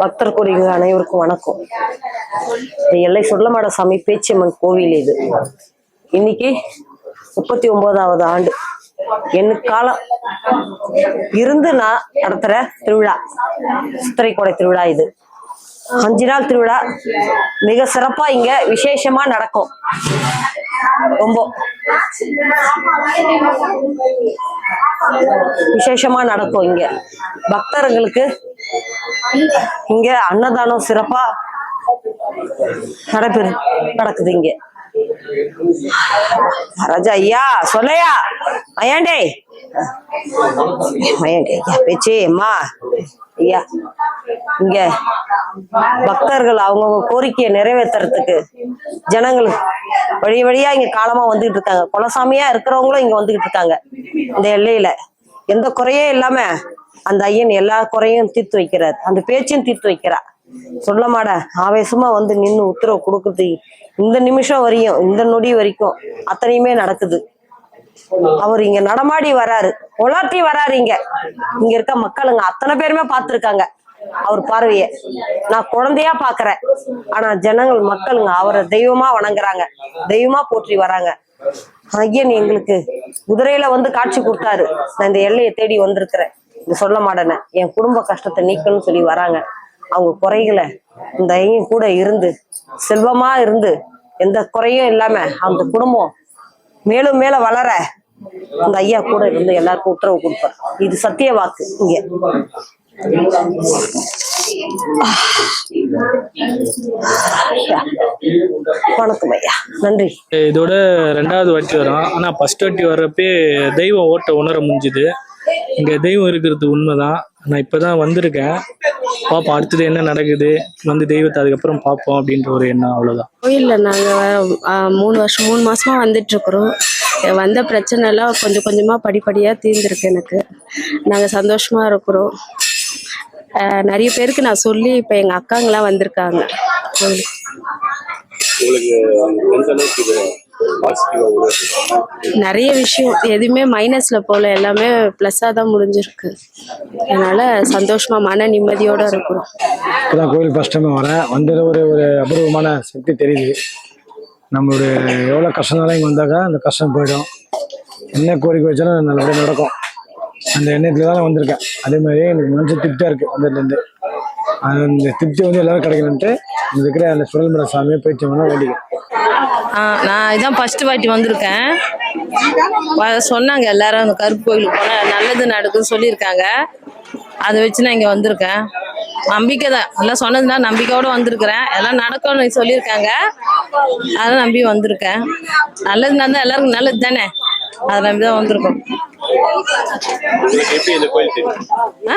பக்தர் கோடிகள் அனைவருக்கும் வணக்கம். இந்த எல்லை சொல்லமாட சாமி பேச்சியம்மன் கோவில் இது. இன்னைக்கு முப்பத்தி ஒன்பதாவது ஆண்டு. என் காலம் இருந்து நான் நடத்துற திருவிழா. சித்திரை கொடை திருவிழா இது. அஞ்சு நாள் திருவிழா. மிக சிறப்பா இங்க விசேஷமா நடக்கும். ரொம்ப. விசேஷமா நடக்கும் இங்க. பக்தர்களுக்கு இங்க அன்னதானம் சிறப்பா நடைபெறு நடக்குது இங்க. ராஜா ஐயா சொல்லையா? ஐயாண்டே ஐயாண்டே ஐயா பேச்சு அம்மா. ஐயா. இங்க பக்தர்கள் அவங்கவுங்க கோரிக்கையை நிறைவேத்துறதுக்கு ஜனங்கள் வழி வழியா இங்க காலமா வந்துகிட்டு இருக்காங்க. குலசாமியா இருக்கிறவங்களும் இங்க வந்துகிட்டு இருக்காங்க. இந்த எல்லையில எந்த குறையே இல்லாம அந்த ஐயன் எல்லா குறையும் தீர்த்து வைக்கிறார். அந்த பேச்சையும் தீர்த்து வைக்கிறா சொல்ல மாட ஆவேசமா வந்து நின்று உத்தரவு கொடுக்குது இந்த நிமிஷம் வரையும் இந்த நொடி வரைக்கும் அத்தனையுமே நடக்குது. அவர் இங்க நடமாடி வராரு. உலாட்டி வராரு இங்க. இங்க இருக்க மக்களுங்க அத்தனை பேருமே பார்த்திருக்காங்க. அவர் பார்வைய. நான் குழந்தையா பாக்குறேன் ஆனா ஜனங்கள் மக்களுங்க அவரை தெய்வமா வணங்குறாங்க. தெய்வமா போற்றி வராங்க. ஐயன் எங்களுக்கு குதிரையில வந்து காட்சி கொடுத்தாரு. நான் இந்த எல்லையை தேடி வந்திருக்கிறேன். சொல்ல மாட்டேனே என் குடும்ப கஷ்டத்தை நீக்கணும்னு சொல்லி வராங்க. அவங்க குறைகளை இந்த ஐயன் கூட இருந்து செல்வமா இருந்து எந்த குறையும் இல்லாம அந்த குடும்பம் மேலும் மேல வளர அந்த ஐயா கூட இருந்து எல்லாருக்கும் உத்தரவு கொடுப்பார். இது சத்திய வாக்கு இங்க. வணக்கம் ஐயா. நன்றி. இதோட ரெண்டாவது வாட்டி வரும். ஆனால் ஃபர்ஸ்ட் வாட்டி வர்றப்பே தெய்வம் ஓட்ட உணர முடிஞ்சுது. இங்கே தெய்வம் இருக்கிறது உண்மைதான். நான் இப்போ தான் வந்திருக்கேன். பார்ப்போம் அடுத்தது என்ன நடக்குது? வந்து தெய்வத்தை அதுக்கப்புறம் பார்ப்போம் அப்படின்ற ஒரு எண்ணம் அவ்வளோதான் கோயிலில் நாங்கள் மூணு வருஷம் மூணு மாசமா வந்துட்டு இருக்கிறோம் வந்த பிரச்சனை எல்லாம் கொஞ்சம் கொஞ்சமாக படிப்படியாக தீர்ந்துருக்கு எனக்கு. நாங்கள் சந்தோஷமா இருக்கிறோம். நிறைய பேருக்கு நான் சொல்லி இப்போ எங்கள் அக்காங்களாம் வந்திருக்காங்க. நிறைய விஷயம். எதுவுமே மைனஸில் போகல எல்லாமே ப்ளஸ்ஸாக தான் முடிஞ்சிருக்கு. அதனால சந்தோஷமா மன நிம்மதியோட இருக்கிறோம் இப்போதான் கோயில் ஃபஸ்ட் டைம் வரேன் வந்தது ஒரு ஒரு அபூர்வமான சக்தி தெரியுது. நம்மளுடைய எவ்வளோ கஷ்டம்னாலும் இங்கே வந்தாக்கா அந்த கஷ்டம் போயிடும். என்ன கோரிக்கை வச்சாலும் நல்லபடியாக நடக்கும். அந்த எண்ணத்தில் தான் வந்திருக்கேன். அதே மாதிரி எனக்கு மனசு திருப்தியாக இருக்குது வந்ததுலேருந்து. அந்த திருப்தி வந்து எல்லாரும் கிடைக்கணுன்ட்டு இருக்கிற அந்த சுரல்மர சாமியை போயிட்டு வேண்டிக்கிறேன். நான் இதான் ஃபர்ஸ்ட் வாட்டி வந்திருக்கேன். சொன்னாங்க எல்லாரும் அந்த கருப்பு கோயிலுக்கு போனால் நல்லது நடக்குதுன்னு சொல்லியிருக்காங்க. அதை வச்சு நான் இங்கே வந்திருக்கேன். நம்பிக்கை தான். எல்லாம் சொன்னதுனால நம்பிக்கையோடு வந்திருக்கிறேன். எல்லாம் நடக்கும்னு சொல்லியிருக்காங்க. அதை நம்பி வந்திருக்கேன். நல்லது நடந்தால் எல்லாருக்கும் நல்லது தானே? அதை நம்பி தான் வந்திருக்கோம். உங்களுக்கு எப்படி இந்த கோயில் தெரியும் ஆ?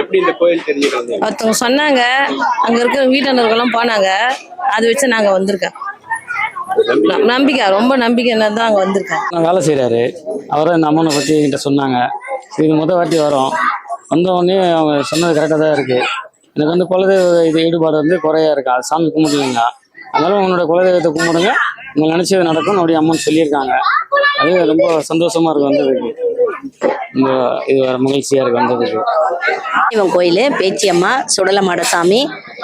எப்படி இந்த கோயில் தெரிஞ்சுட்டு வந்தீங்க ஒருத்தவங்க சொன்னாங்க அங்கே இருக்கிற வீட்டினர்கள்லாம் போனாங்க அதை வச்சு நாங்கள் வந்திருக்கோம். நம்பிக்கை? ரொம்ப நம்பிக்கை தான் அங்கே வந்திருக்கேன். நான் வேலை செய்கிறாரு அவரும் இந்த அம்மனை பற்றி என்கிட்ட சொன்னாங்க. இது முத வாட்டி வரோம். வந்த உடனே அவங்க சொன்னது கரெக்டாக தான் இருக்குது எனக்கு வந்து குலதெய்வ இது ஈடுபாடு வந்து குறையா இருக்கு. அது சாமி கும்பிடலைங்க அதனால உன்னோட குலதெய்வத்தை கும்பிடுங்க. உங்க நினைச்சது நடக்கும். அப்படி அம்மன் சொல்லியிருக்காங்க. அது ரொம்ப சந்தோஷமா இருக்கு வந்ததுக்கு. ரொம்ப இது மகிழ்ச்சியா இருக்கு வந்ததுக்கு. இவன் கோயில் பேச்சியம்மா சுடலமாட சாமி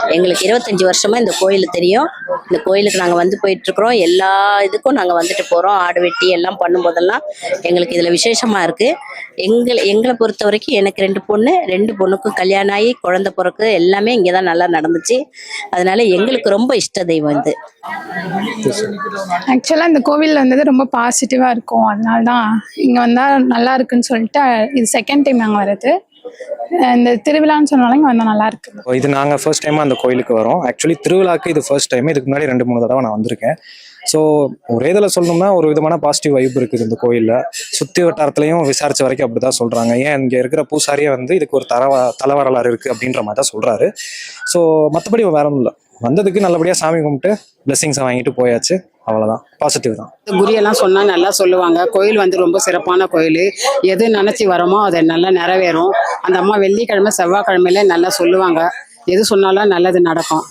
எங்களுக்கு இருபத்தஞ்சி வருஷமா இந்த கோயில் தெரியும். இந்த கோயிலுக்கு நாங்கள் வந்து போயிட்டு இருக்கிறோம் எல்லா இதுக்கும் நாங்கள் வந்துட்டு போகிறோம் ஆடு வெட்டி எல்லாம் பண்ணும்போதெல்லாம் எங்களுக்கு இதில் விசேஷமாக இருக்குது எங்களை எங்களை பொறுத்த வரைக்கும் எனக்கு ரெண்டு பொண்ணு ரெண்டு பொண்ணுக்கும் கல்யாணம் ஆகி குழந்த பிறக்கு எல்லாமே இங்கே தான் நல்லா நடந்துச்சு. அதனால எங்களுக்கு ரொம்ப இஷ்ட தெய்வம் இது. ஆக்சுவலாக இந்த கோவிலில் வந்தது ரொம்ப பாசிட்டிவாக இருக்கும். அதனால தான் இங்கே வந்தால் நல்லா இருக்குன்னு சொல்லிட்டு இது செகண்ட் டைம் நாங்கள் வர்றது. இந்த திருவிழான்னு சொன்னாலும் இங்கே வந்தால் நல்லா இருக்கு இது நாங்கள் ஃபர்ஸ்ட் டைமாக அந்த கோயிலுக்கு வரோம். ஆக்சுவலி திருவிழாக்கு இது ஃபர்ஸ்ட் டைம் இதுக்கு முன்னாடி ரெண்டு மூணு தடவை நான் வந்திருக்கேன். ஸோ ஒரே இதில் சொல்லணும்னா ஒரு விதமான பாசிட்டிவ் வைப் இருக்குது இந்த கோயிலில். சுற்றி வட்டாரத்துலையும் விசாரிச்ச வரைக்கும் அப்படி தான் சொல்கிறாங்க ஏன் இங்கே இருக்கிற பூசாரியே வந்து இதுக்கு ஒரு தரவ தலைவரலாறு இருக்குது அப்படின்ற மாதிரி தான் சொல்கிறாரு ஸோ மற்றபடி வேற ஒன்றும் இல்லை. வந்ததுக்கு நல்லபடியாக சாமி கும்பிட்டு பிளெஸிங்ஸை வாங்கிட்டு போயாச்சு. அவ்வளோதான் பாசிட்டிவ் தான். குறியெல்லாம் சொன்னா நல்லா சொல்லுவாங்க. கோயில் வந்து ரொம்ப சிறப்பான கோயில். எது நினைச்சு வரோமோ அதை நல்லா நிறைவேறும். அந்த அம்மா வெள்ளிக்கிழமை செவ்வாய்க்கிழமையில நல்லா சொல்லுவாங்க. எது சொன்னாலும் நல்லது நடக்கும்.